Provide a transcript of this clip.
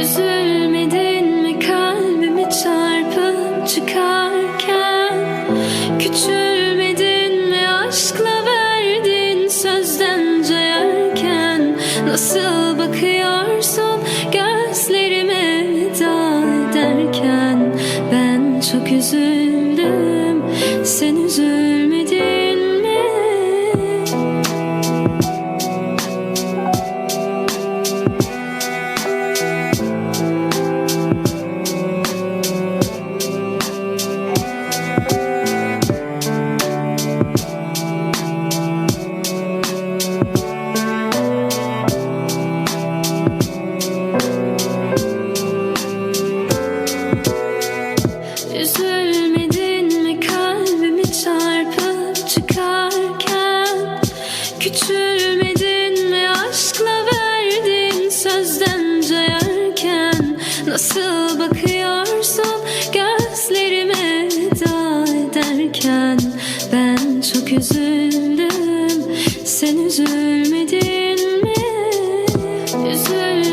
Üzülmedin mi kalbimi çarpıp çıkarken? Küçülmedin mi aşkla verdin sözden cayarken? Nasıl bakıyorsun gözlerime veda ederken? Ben çok üzüldüm sen üzülmedin çıkarken Küçülmedin mi? Aşkla verdiğin sözden cayarken. Nasıl bakıyorsun gözlerime da ederken? Ben çok üzüldüm. Sen üzülmedin mi? Üzüldüm